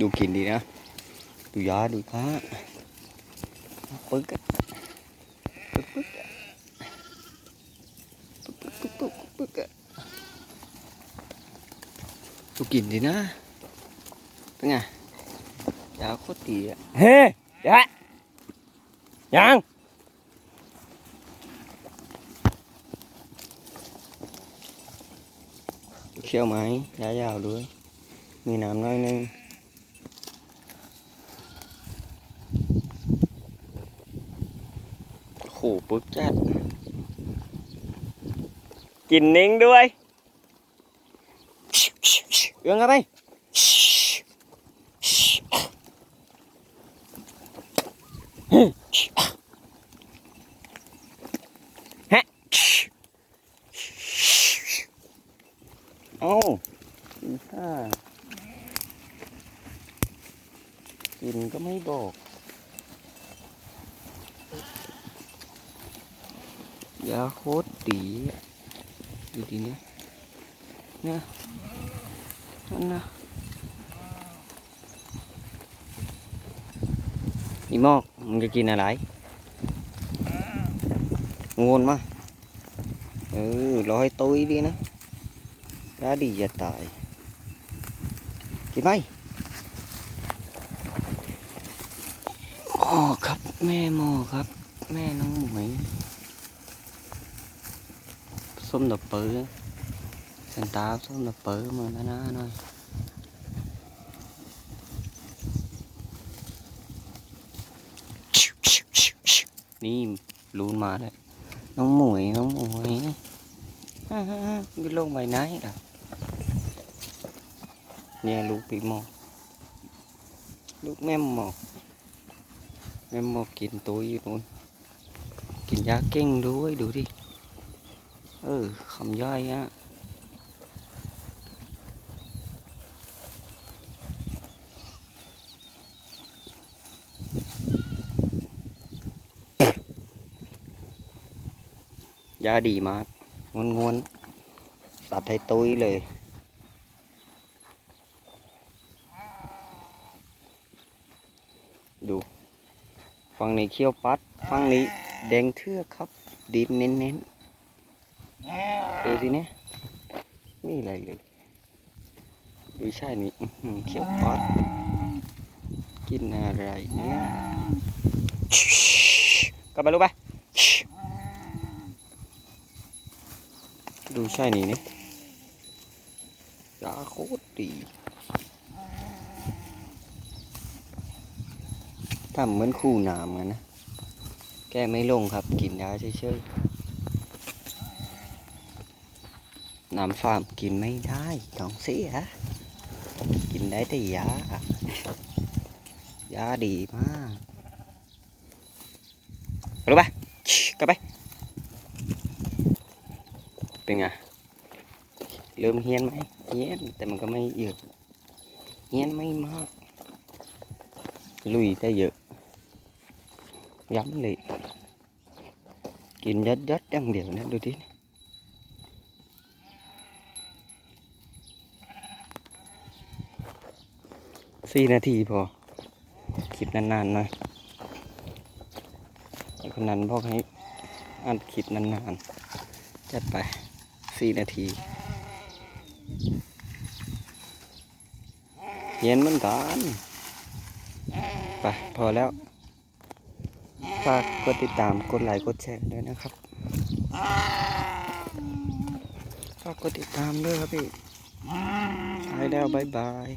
ดูกินดีนะ ดูยาดูค้าปึ๊กอะปึ๊กปึ๊กอะปึ๊กปึ๊กปึ๊กปึ๊กอะดูกินดีนะเป็นไงยาโคตรดีอะเฮ้ยยะยังเขี้ยวไหมยายาวด้วย มีน้ำน้อยนึง โอ้โหปึ๊กจัด กินนิ่งด้วยเอื้องอะไรฮะเอ้าอีห่ากินก็ไม่บอก ยาโคตรดีอะดูดีเนี่ยเนี่ยนั่นนะอีหมอกมึงจะกินอะไรงวนมาเออรอให้ตุยดีนะยาดีจะตายกินไหมอ๋อครับแม่หมอครับ แม่น้องหมวย ส้มดอกเปื้อสันตาส้มดอกเปื้อมาแล้วนะหน่อยนี่ลูนมาเลยน้องห เอหอมย้ออคำย่อยอะยาดีมากงวนงวนๆตัดให้ตุ้ยเลย ดู ฝั่งนี้เขี้ยวปัด ฝั่งนี้แดงเทือกครับ ดินเน้นๆ ดูสิเนี่ยนี่อะไรเลยดูใช่นี่อื้อหือเขียวปัดกินอะไรเนี่ยกลับไปลูกไปดูใช่นี่เนี่ยยาโคตรดีทำเหมือนคู่น้ำกันนะ แกไม่ลงครับ กินยาเฉยๆ น้ำฟาร์มกินไม่ได้ท้องเสีย กินได้แต่ยายาดีมากรู้ปะกลับไป เป็นไงเริ่มเฮี้ยนไหมเฮี้ยน แต่มันก็ไม่เยอะเฮี้ยนไม่มาก ลุยได้เยอะย้ำเลย กินยัดยัดๆอย่างเดียวนะดูดิ สี่นาทีพอ คลิปนานๆหน่อยคนนั้นบอกให้อัดคลิปนานๆ จัดไปสี่นาทีเย็นเหมือนกันไปพอแล้ว ฝากกดติดตาม กดไลค์ กดแชร์ด้วยนะครับ ฝากกดติดตามด้วยครับพี่ไปแล้วบายบาย